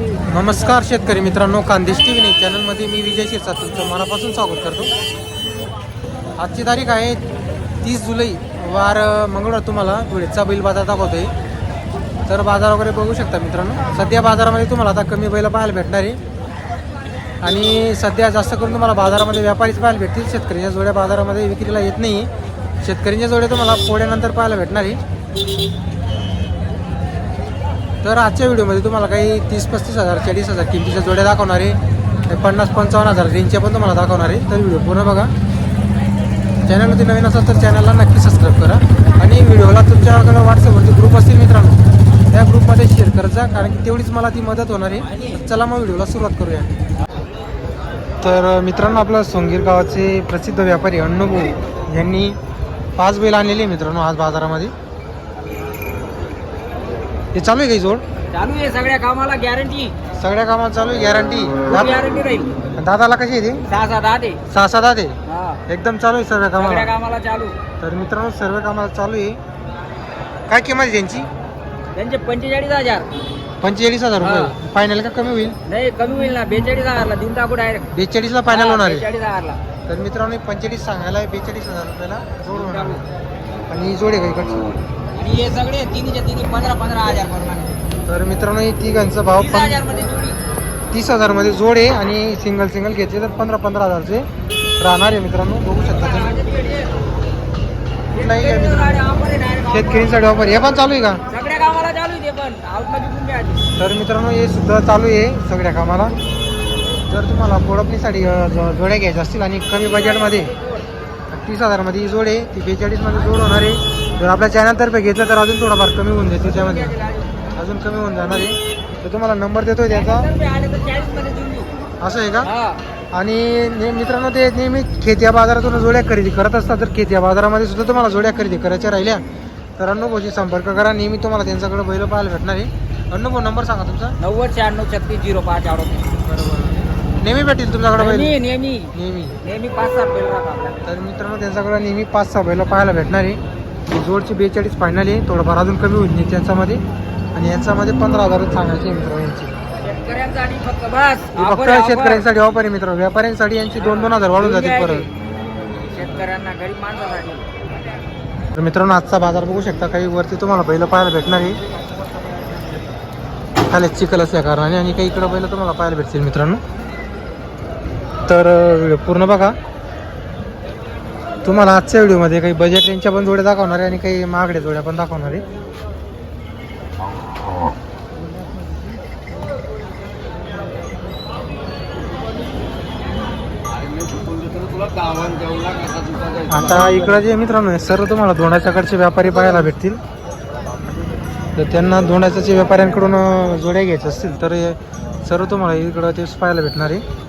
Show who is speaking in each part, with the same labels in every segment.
Speaker 1: नमस्कार शेतकरी मित्रांनो खानदेश टी व्ही न्यूज चॅनलमध्ये मी विजय शिरसा तुमचं मनापासून स्वागत करतो. आजची तारीख आहे तीस जुलै वार मंगळवार तुम्हाला धुळेचा बैल बाजार दाखवतो आहे तर बाजार वगैरे बघू शकता मित्रांनो. सध्या बाजारामध्ये तुम्हाला आता कमी बैल पाहायला भेटणार आहे. आणि सध्या जास्त करून तुम्हाला बाजारामध्ये व्यापारीच पाहायला भेटतील. शेतकऱ्यांच्या जोड्या बाजारामध्ये विक्रीला येत नाही. शेतकऱ्यांच्या जोड्या तुम्हाला पोळ्यानंतर पाहायला भेटणार आहे. तर आजच्या व्हिडिओमध्ये तुम्हाला काही तीस पस्तीस हजार चाळीस हजार किमतीच्या जोड्या दाखवणार आहे. पन्नास पंचावन्न हजार रेंजच्या पण तुम्हाला दाखवणार आहे. तर व्हिडिओ पूर्ण बघा. चॅनलमध्ये नवीन असाल तर चॅनलला नक्की सबस्क्राईब करा. आणि व्हिडिओला तुमच्याकडे व्हॉट्सअपवरती ग्रुप असतील मित्रांनो त्या ग्रुपमध्ये शेअर करत जा कारण की तेवढीच मला ती मदत होणार आहे. चला मग व्हिडिओला सुरुवात करूया. तर मित्रांनो आपलं सोंगीर गावाचे प्रसिद्ध व्यापारी अण्णूभाऊ यांनी पाच बैल आणलेले मित्रांनो आज बाजारामध्ये. हे चालू आहे काही जोड?
Speaker 2: चालू आहे सगळ्या कामाला गॅरंटी
Speaker 1: सगळ्या कामात चालू आहे गॅरंटी
Speaker 2: गॅरंटी राहील.
Speaker 1: दादाला कशी आहे ते?
Speaker 2: सहा सात आठ आहे.
Speaker 1: सहा सात आहे?
Speaker 2: हा.
Speaker 1: एकदम चालू आहे सर्व कामाला.
Speaker 2: कामाला चालू.
Speaker 1: तर मित्रांनो सर्व कामाला चालू आहे. काय किंमत आहे त्यांची?
Speaker 2: त्यांचे पंचेचाळीस हजार.
Speaker 1: पंचेचाळीस हजार. रुपये. फायनल का कमी होईल?
Speaker 2: नाही कमी होईल ना. बेचाळीस हजारला देऊन टाकू डायरेक्ट
Speaker 1: बेचाळीसला फायनल होणार आहे. तर मित्रांनो पंचेचाळीस सांगायला बेचाळीस हजार रुपयाला जोड होणार. आणि ही जोड आहे का इकडची?
Speaker 2: आणि हे सगळे तिन्हीच्या तिन्ही पंधरा पंधरा हजार
Speaker 1: तर मित्रांनो ही तिघांचा भाव
Speaker 2: तीस
Speaker 1: पण
Speaker 2: हजारमध्ये जोडी.
Speaker 1: तीस हजारमध्ये जोड आहे आणि सिंगल सिंगल घेतले तर पंधरा पंधरा हजारचे राहणार आहे मित्रांनो बघू शकता तुम्ही. कुठलाही घ्या मित्रांनो. शेतकरींसाठी ऑफर हे पण चालू आहे का?
Speaker 2: सगळ्या कामाला चालू आहे ते पण. आधी.
Speaker 1: तर मित्रांनो हे सुद्धा चालू आहे सगळ्या कामाला. जर तुम्हाला पोडपणीसाठी अ, जो- जोड्या घ्यायच्या असतील आणि कमी बजेटमध्ये तीस हजारमध्ये ही जोड आहे. ती बेचाळीसमध्ये जोड होणार आहे. जर आपल्या चॅनलतर्फे घेतलं तर अजून थोडाफार कमी होऊन जाईल त्याच्यामध्ये. अजून कमी होऊन जाणार आहे. तर तुम्हाला नंबर देतोय त्याचा. असं आहे का? आणि मित्रांनो ते नेहमी खेत्या बाजारातून जोड्या खरेदी करत असतात. तर खेत्या बाजारामध्ये सुद्धा तुम्हाला जोड्या खरेदी करायच्या राहिल्या तर अण्णूभाऊशी संपर्क करा. नेहमी तुम्हाला त्यांच्याकडे बैल पाहायला भेटणार आहे. अण्णूभाऊ नंबर सांगा तुमचा.
Speaker 2: नव्वद शहाण्णव छत्तीस झिरो पाच आडोतीस
Speaker 1: नेहमी भेटेल तुमच्याकडे बैल?
Speaker 2: नेहमी नेहमी.
Speaker 1: नेहमी.
Speaker 2: नेहमी पाच सात बैल राहतात आपल्याकडे.
Speaker 1: तर मित्रांनो त्यांच्याकडे नेहमी पाच सहा बैल पाहायला भेटणार आहे. ही जोडची बेचाळीस फायनल आहे. थोडंफार अजून कमी होईल त्यांच्यामध्ये. आणि यांच्यामध्ये पंधरा हजारच सांगायचे आहे मित्रांनो यांची.
Speaker 2: शेतकऱ्यांसाठी फक्त बस.
Speaker 1: ही
Speaker 2: offer
Speaker 1: फक्त
Speaker 2: आहे, offer.
Speaker 1: शेतकऱ्यांसाठी ऑफर आहे मित्रांनो. व्यापाऱ्यांसाठी यांची दोन दोन हजार वाढून जातील परत.
Speaker 2: शेतकऱ्यांना गरीब माणसासाठी.
Speaker 1: तर मित्रांनो आजचा बाजार बघू शकता. काही वरती तुम्हाला बैल पाहायला भेटणार आहे. खाली चिखल असल्या कारणाने आणि काही इकडं बैल तुम्हाला पाहायला भेटतील मित्रांनो. तर पूर्ण बघा. तुम्हाला आजच्या व्हिडिओमध्ये काही बजेट रेंजच्या पण जोड्या दाखवणार आहे आणि काही महागड्या जोड्या पण दाखवणार आहे. आता इकडं जे मित्रांनो आहे, सर्व तुम्हाला दोंडाच्याकडचे व्यापारी पाहायला भेटतील. तर त्यांना दोंडाच्या व्यापाऱ्यांकडून जोड्या घ्यायच्या असतील तर सर्व तुम्हाला इकडं तेच पाहायला भेटणार आहे.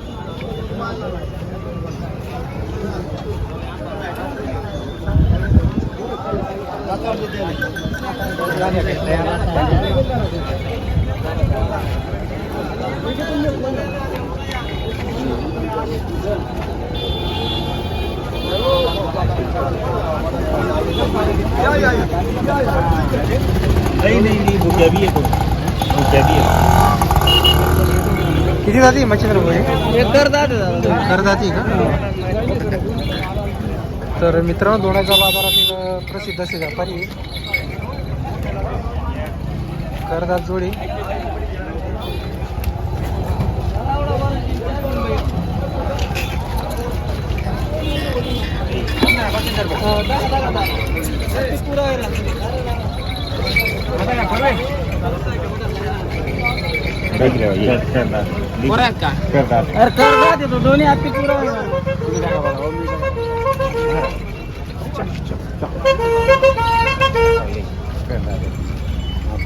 Speaker 3: नहीं नहीं नहीं भुजिया भी है भुजिया भी है
Speaker 1: किती जाती मच्छिंद्र भाई
Speaker 2: एक करतात
Speaker 1: कर जाती का? तर मित्रांनो दोंडाच्या बाजारातील अं, प्रसिद्ध असे व्यापारी. करदात जोडी.
Speaker 2: दोन्ही हाती पुरा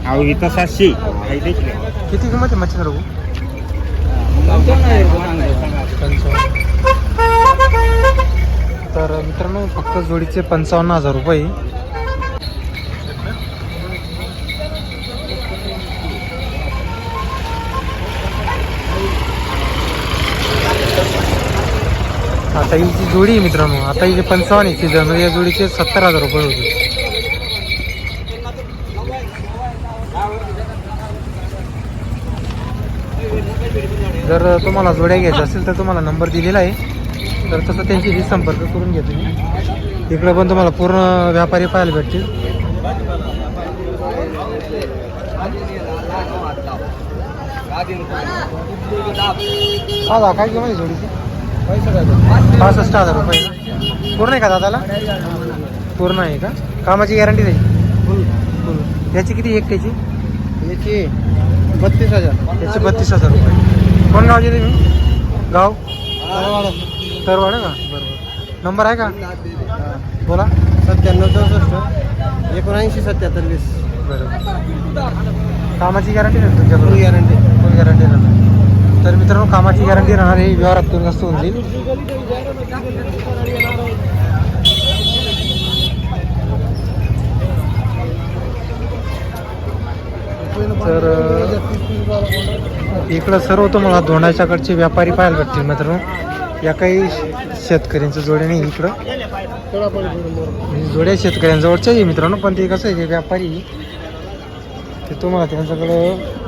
Speaker 3: अहो इथं सातशे.
Speaker 1: किती किंमत आहे मच्छिंद्र भाऊ? तर मित्रांनो फक्त जोडीचे पंचावन्न हजार रुपये. आता हिची जोडी आहे मित्रांनो. आता ही पंचावन्न आहे सीझन या जोडीचे सत्तर हजार रुपये होते. जर तुम्हाला जोड्या घ्यायच्या असेल तर तुम्हाला नंबर दिलेला आहे. तर तसं त्यांच्याशी संपर्क करून घ्या तुम्ही. इकडं पण तुम्हाला पूर्ण व्यापारी पाहायला भेटतील. हा काय किंमत जोडीची? पासष्ट हजार रुपये? पूर्ण आहे का दादाला? पूर्ण आहे का? कामाची गॅरंटी त्याची याची किती एक त्याची?
Speaker 3: याची बत्तीस हजार.
Speaker 1: याचे बत्तीस हजार रुपये. कोण गावचे तुम्ही? गाव? तरवाड. का? बरोबर. नंबर आहे का? बोला.
Speaker 3: सत्त्याण्णव चौसष्ट. एकोणऐंशी सत्याहत्तर वीस.
Speaker 1: बरोबर. कामाची गॅरंटी नाही
Speaker 3: Full guarantee.
Speaker 1: फुल गॅरंटी राहणार तर मित्रांनो कामाची गॅरंटी राहणार हे व्यवहारात कमी जास्त होऊन जाईल. तर इकडं सर्व तुम्हाला धोंडाच्याकडचे व्यापारी पाहायला भेटतील मित्रांनो. या काही शेतकऱ्यांचं जोडे नाही इकडं. म्हणजे जोड्या शेतकऱ्यांजवळच्या मित्रांनो पण ते कसं आहे जे व्यापारी ते तुम्हाला त्यांच्याकडं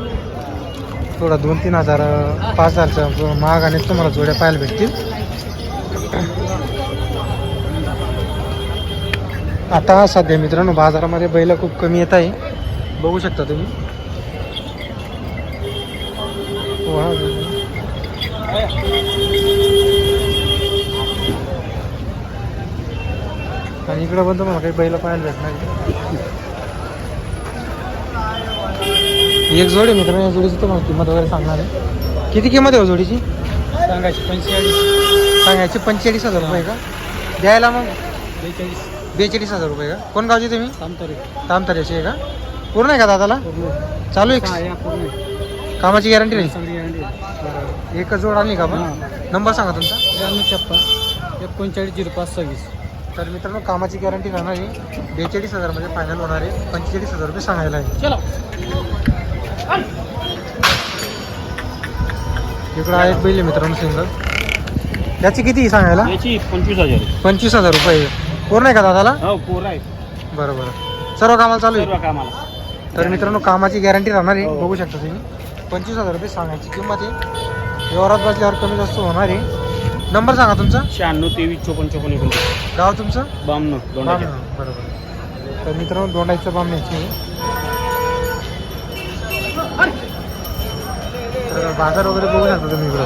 Speaker 1: थोडा दोन तीन हजार पाच हजारच्या महागाने तुम्हाला जोड्या पाहायला भेटतील. आता सध्या मित्रांनो बाजारामध्ये बैल खूप कमी येत आहे. बघू शकता तुम्ही. आणि इकडं पण तुम्हाला काही बैल पाहायला भेटणार आहे. एक जोडी मित्रांनो या जोडीची तुम्हाला किंमत वगैरे सांगणार आहे. किती किंमत आहे हो जोडीची?
Speaker 3: सांगायची पंचेचाळीस.
Speaker 1: सांगायची पंचेचाळीस हजार रुपये का? द्यायला मग?
Speaker 3: बेचाळीस.
Speaker 1: बेचाळीस हजार रुपये का? कोण गावची तुम्ही?
Speaker 3: तामतरे.
Speaker 1: तामतऱ्याची आहे का? पूर्ण आहे का दादाला? चालू आहे कामाची गॅरंटी नाही? एकच जोड आणली का. नंबर सांगा तुमचा.
Speaker 3: त्र्याण्णव छप्पन एकोणचाळीस झिरो पाच सव्वीस.
Speaker 1: तर मित्रांनो कामाची गॅरंटी राहणार आहे. बेचाळीस हजारमध्ये फायनल होणार आहे. पंचेचाळीस हजार रुपये सांगायला आहे.
Speaker 3: चलो.
Speaker 1: इकडं आहे एक बैल आहे मित्रांनो सिंगल. याची किती सांगायला?
Speaker 3: याची पंचवीस हजार
Speaker 1: पंचवीस हजार रुपये. पूर्ण आहे का दादाला?
Speaker 3: हो पोर आहे.
Speaker 1: बरं बरं. सर्व कामाला चालू आहे?
Speaker 3: सर्व कामाला.
Speaker 1: तर मित्रांनो कामाची गॅरंटी राहणार आहे.
Speaker 3: हो.
Speaker 1: बघू शकता तुम्ही. पंचवीस हजार रुपये सांगायची किंमत आहे. व्यवहारात बसल्यावर कमी जास्त होणार आहे. नंबर सांगा तुमचा.
Speaker 3: शहाण्णव तेवीस चोपन्न चोपन्न एकोणतीस.
Speaker 1: गाव तुमचं?
Speaker 3: बामनं
Speaker 1: बामण, बरोबर तर मित्रांनो दोंडाईचं बामण्याची तर बाजार वगैरे बघू शकता तुम्ही इकडं.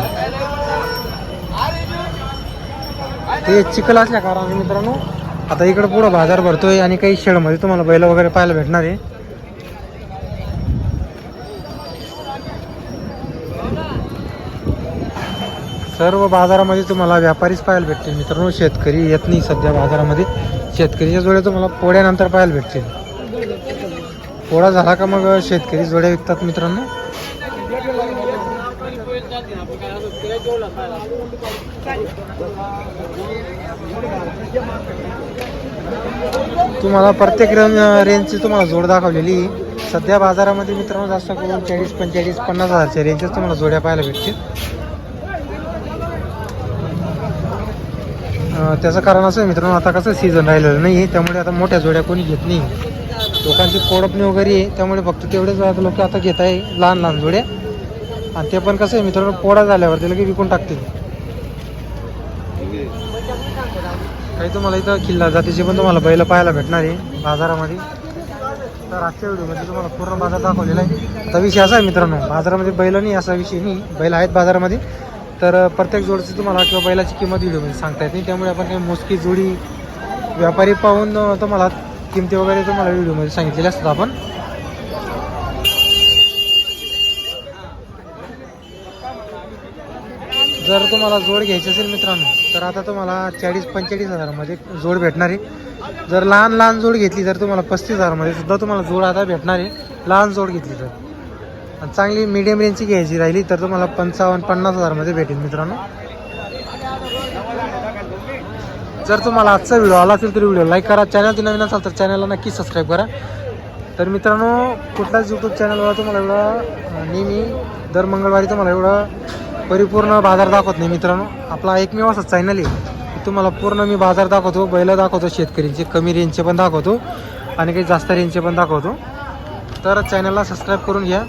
Speaker 1: ते चिखल असल्या कारण मित्रांनो आता इकडं पुढं बाजार भरतोय आणि काही शेडमध्ये तुम्हाला बैल वगैरे पाहायला भेटणार आहे. सर्व बाजारामध्ये तुम्हाला व्यापारीच पाहायला भेटतील. मित्रांनो शेतकरी येत नाही सध्या बाजारामध्ये. शेतकरीच्या जोड्या तुम्हाला पोळ्यानंतर पाहायला भेटतील. पोळा झाला का मग शेतकरी जोड्या विकतात मित्रांनो? तुम्हाला प्रत्येक रेंज रेंजची तुम्हाला जोड दाखवलेली आहे. सध्या बाजारामध्ये मित्रांनो जास्त करून चाळीस पंचेचाळीस पन्नास हजारच्या रेंजच तुम्हाला जोड्या पाहायला भेटतील. त्याचं कारण असं मित्रांनो आता कसं सीझन राहिलेलं नाही आहे त्यामुळे आता मोठ्या जोड्या कोणी घेत नाही. लोकांची कोडपणी वगैरे आहे त्यामुळे फक्त तेवढेच लोक आता घेत आहे लहान लहान जोड्या. आणि ते पण कसं आहे मित्रांनो पोडा झाल्यावर ते लगे विकून टाकतील. काही तुम्हाला इथं किल्ला जातीचे पण तुम्हाला बैल पाहायला भेटणार आहे बाजारामध्ये. तर आजच्या व्हिडिओमध्ये तुम्हाला पूर्ण बाजार दाखवलेला आहे. आता विषय असा आहे मित्रांनो बाजारामध्ये बैल नाही असा विषय नाही. बैल आहेत बाजारामध्ये. तर प्रत्येक जोडची तुम्हाला किंवा बैलाची किंमत व्हिडिओमध्ये सांगता येत नाही. त्यामुळे आपण काही मोजकी जोडी व्यापारी पाहून तुम्हाला किमती वगैरे तुम्हाला व्हिडिओमध्ये सांगितलेले असतात आपण. जर तुम्हाला जोड घ्यायची असेल मित्रांनो तर आता तुम्हाला चाळीस पंचेचाळीस हजारामध्ये जोड भेटणार आहे. जर लहान लहान जोड घेतली तर तुम्हाला पस्तीस हजारमध्ये सुद्धा तुम्हाला जोड आता भेटणार आहे. लहान जोड घेतली तर. आणि चांगली मिडियम रेंजची घ्यायची राहिली तर तुम्हाला पंचावन्न पन्नास हजारमध्ये भेटेल मित्रांनो. जर तुम्हाला आजचा व्हिडिओ आला असेल तर व्हिडिओ लाईक करा. चॅनल नवीन असाल तर चॅनलला नक्की सबस्क्राईब करा. तर मित्रांनो कुठलाच यूट्यूब चॅनलवर तुम्हाला एवढं नेहमी दर मंगळवारी तुम्हाला एवढं परिपूर्ण बाजार दाखवत नाही मित्रांनो. आपला एकमेव असा चॅनल आहे. तुम्हाला पूर्ण मी बाजार दाखवतो बैल दाखवतो शेतकऱ्यांचे कमी रेंजचे पण दाखवतो आणि काही जास्त रेंजचे पण दाखवतो. तर चॅनलला सबस्क्राईब करून घ्या.